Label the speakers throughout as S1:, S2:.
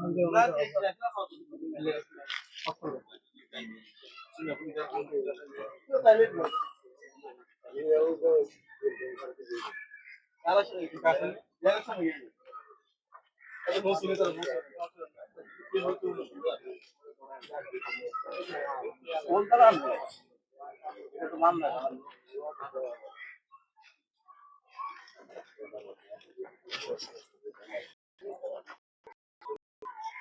S1: এটাকে জরিমানা বা আগে নিতে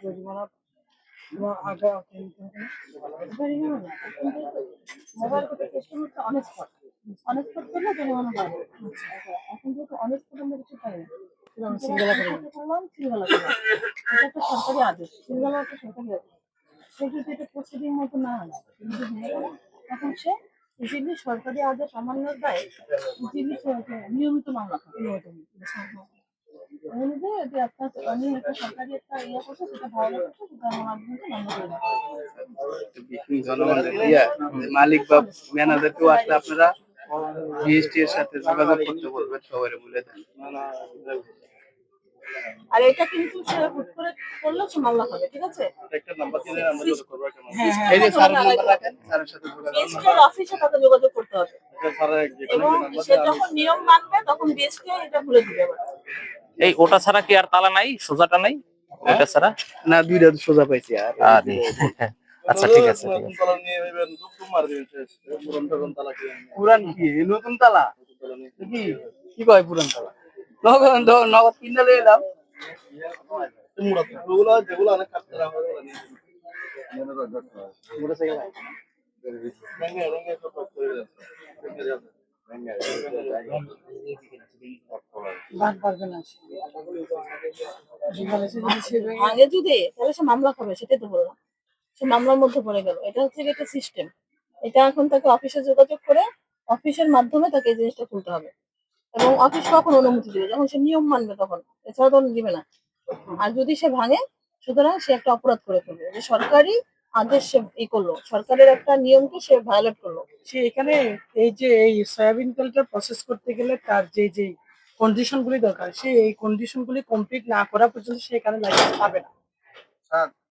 S1: জরিমানা না এখন করলে জরিমানা যেহেতু অনেস্পট আমরা কিছু পাই না সিঙ্গেলা করে করলাম সিঙ্গেলা করলাম। এটা একটা সরকারি আদেশ সিঙ্গেলা একটা সরকারি আদেশ। সে যদি এটা প্রসিডিং মতো না হয় ভেঙে সে সরকারি আদেশ অমান্যের দায় ইজিলি নিয়মিত মামলা অনুযায়ী একটা সরকারি একটা ভালো
S2: ইয়া, মালিক বা ম্যানেজারকেও আসলে আপনারা জিএসটি এর সাথে যোগাযোগ করতে বলবেন সবাই বলে দেন।
S1: আর এটা কিন্তু সে হুট করে করলেও সে মামলা হবে ঠিক আছে?
S2: একটা নাম্বার দিলে আমরা যোগাযোগ করব একটা
S1: হ্যাঁ, হ্যাঁ।
S2: এই যে স্যারের নাম্বার রাখেন। স্যারের সাথে যোগাযোগ
S1: অফিসে করতে হবে। এবং সে যখন নিয়ম মানবে তখন বিএসটি এটা খুলে দিবে
S3: এই ওটা ছাড়া কি আর তালা নাই? সোজাটা নাই? ওটা ছাড়া?
S2: না দুইটা সোজা পাইছি আর।
S3: আচ্ছা ঠিক আছে
S2: পুরান কি? নতুন তালা? কি? কি কয় পুরান তালা? নগদ দ- নগদ কিনে লয়ে এলাম
S1: সে যদি তাহলে সে মামলা করবে, সেটাই তো বললাম। সে মামলার মধ্যে পড়ে গেল। এটা হচ্ছে একটা সিস্টেম এটা এখন তাকে অফিসে যোগাযোগ করে অফিসের মাধ্যমে তাকে এই জিনিসটা খুলতে হবে। এবং অফিস কখন অনুমতি দিবে? যখন সে নিয়ম মানবে তখন। এছাড়া তো দিবে না। আর যদি সে ভাঙে সুতরাং সে একটা অপরাধ করে ফেলবে। যে সরকারি আদেশ সে ই করল সরকারের একটা নিয়মকে সে ভায়োলেট করল।
S4: সে এখানে এই যে এই সয়াবিন তেলটা প্রসেস করতে গেলে তার যে যে কন্ডিশন গুলি দরকার সে এই কন্ডিশন গুলি কমপ্লিট না করা পর্যন্ত সে এখানে লাইসেন্স পাবে না।